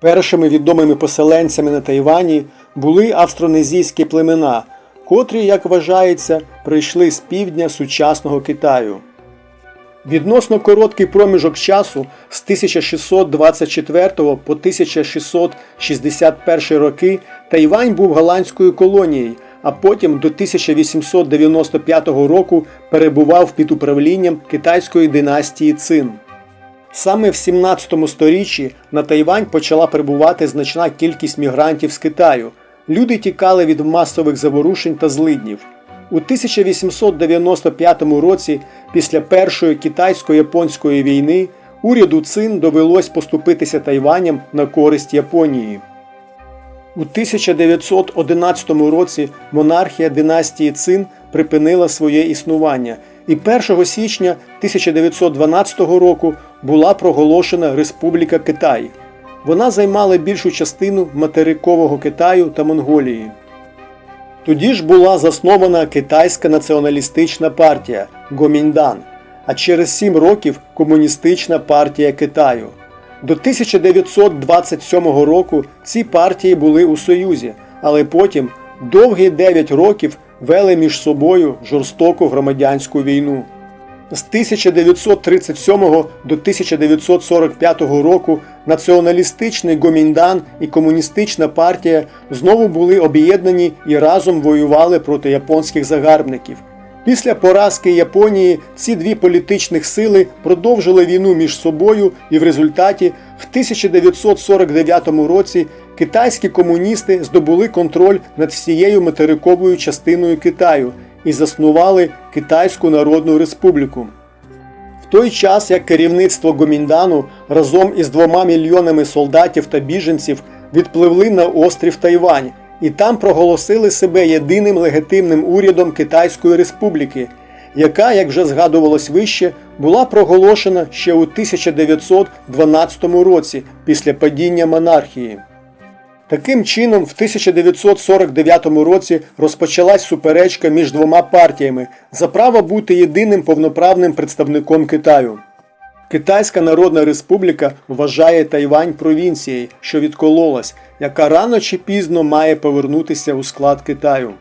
Першими відомими поселенцями на Тайвані були австронезійські племена, котрі, як вважається, прийшли з півдня сучасного Китаю. Відносно короткий проміжок часу з 1624 по 1661 роки Тайвань був голландською колонією, а потім до 1895 року перебував під управлінням китайської династії Цин. Саме в 17 сторіччі на Тайвань почала прибувати значна кількість мігрантів з Китаю. Люди тікали від масових заворушень та злиднів. У 1895 році, після Першої китайсько-японської війни, уряду Цин довелось поступитися Тайваням на користь Японії. У 1911 році монархія династії Цин припинила своє існування, і 1 січня 1912 року була проголошена Республіка Китай. Вона займала більшу частину материкового Китаю та Монголії. Тоді ж була заснована Китайська націоналістична партія Гоміндан, а через сім років Комуністична партія Китаю. До 1927 року ці партії були у Союзі, але потім довгі 9 років вели між собою жорстоку громадянську війну. З 1937 до 1945 року націоналістичний Гоміндан і комуністична партія знову були об'єднані і разом воювали проти японських загарбників. Після поразки Японії ці дві політичних сили продовжили війну між собою, і в результаті в 1949 році китайські комуністи здобули контроль над всією материковою частиною Китаю і заснували Китайську Народну Республіку. В той час як керівництво Гоміндану разом із двома мільйонами солдатів та біженців відпливли на острів Тайвань і там проголосили себе єдиним легітимним урядом Китайської Республіки, яка, як вже згадувалось вище, була проголошена ще у 1912 році після падіння монархії. Таким чином, в 1949 році розпочалась суперечка між двома партіями за право бути єдиним повноправним представником Китаю. Китайська Народна Республіка вважає Тайвань провінцією, що відкололась, яка рано чи пізно має повернутися у склад Китаю.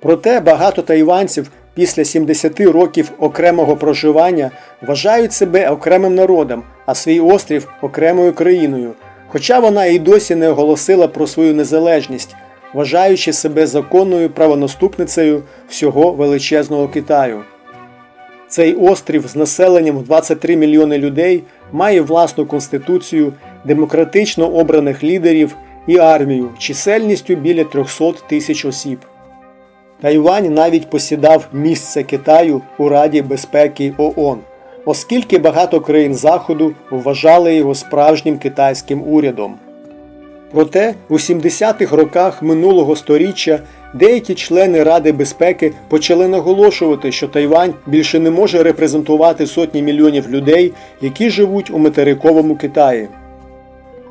Проте багато тайванців після 70 років окремого проживання вважають себе окремим народом, а свій острів окремою країною, хоча вона і досі не оголосила про свою незалежність, вважаючи себе законною правонаступницею всього величезного Китаю. Цей острів з населенням в 23 мільйони людей має власну конституцію, демократично обраних лідерів і армію чисельністю біля 300 тисяч осіб. Тайвань навіть посідав місце Китаю у Раді безпеки ООН, оскільки багато країн Заходу вважали його справжнім китайським урядом. Проте у 70-х роках минулого століття деякі члени Ради безпеки почали наголошувати, що Тайвань більше не може репрезентувати сотні мільйонів людей, які живуть у материковому Китаї.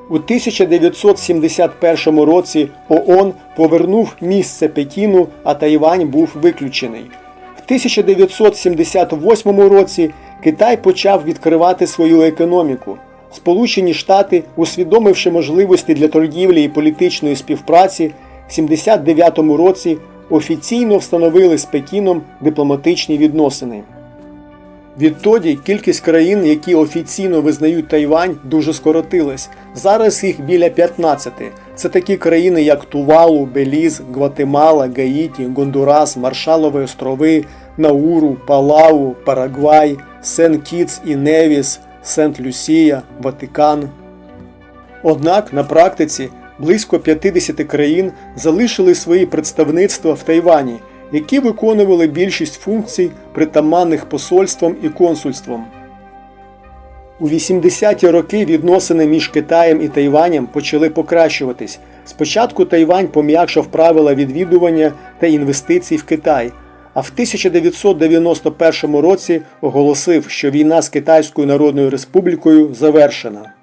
У 1971 році ООН повернув місце Пекіну, а Тайвань був виключений. В 1978 році Китай почав відкривати свою економіку. Сполучені Штати, усвідомивши можливості для торгівлі і політичної співпраці, в 1979 році офіційно встановили з Пекіном дипломатичні відносини. Відтоді кількість країн, які офіційно визнають Тайвань, дуже скоротилась. Зараз їх біля 15. Це такі країни, як Тувалу, Беліз, Гватемала, Гаїті, Гондурас, Маршалові острови, Науру, Палау, Парагвай, Сен-Кітс і Невіс, Сент-Люсія, Ватикан. Однак на практиці близько 50 країн залишили свої представництва в Тайвані, які виконували більшість функцій, притаманних посольством і консульством. У 80-ті роки відносини між Китаєм і Тайванем почали покращуватись. Спочатку Тайвань пом'якшав правила відвідування та інвестицій в Китай, а в 1991 році оголосив, що війна з Китайською Народною Республікою завершена.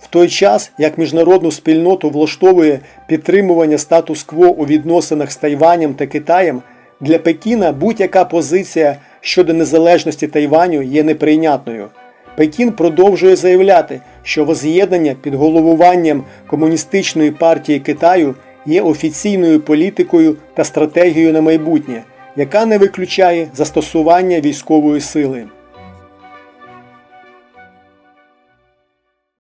В той час, як міжнародну спільноту влаштовує підтримування статус-кво у відносинах з Тайванем та Китаєм, для Пекіна будь-яка позиція щодо незалежності Тайваню є неприйнятною. Пекін продовжує заявляти, що воз'єднання під головуванням Комуністичної партії Китаю є офіційною політикою та стратегією на майбутнє, яка не виключає застосування військової сили.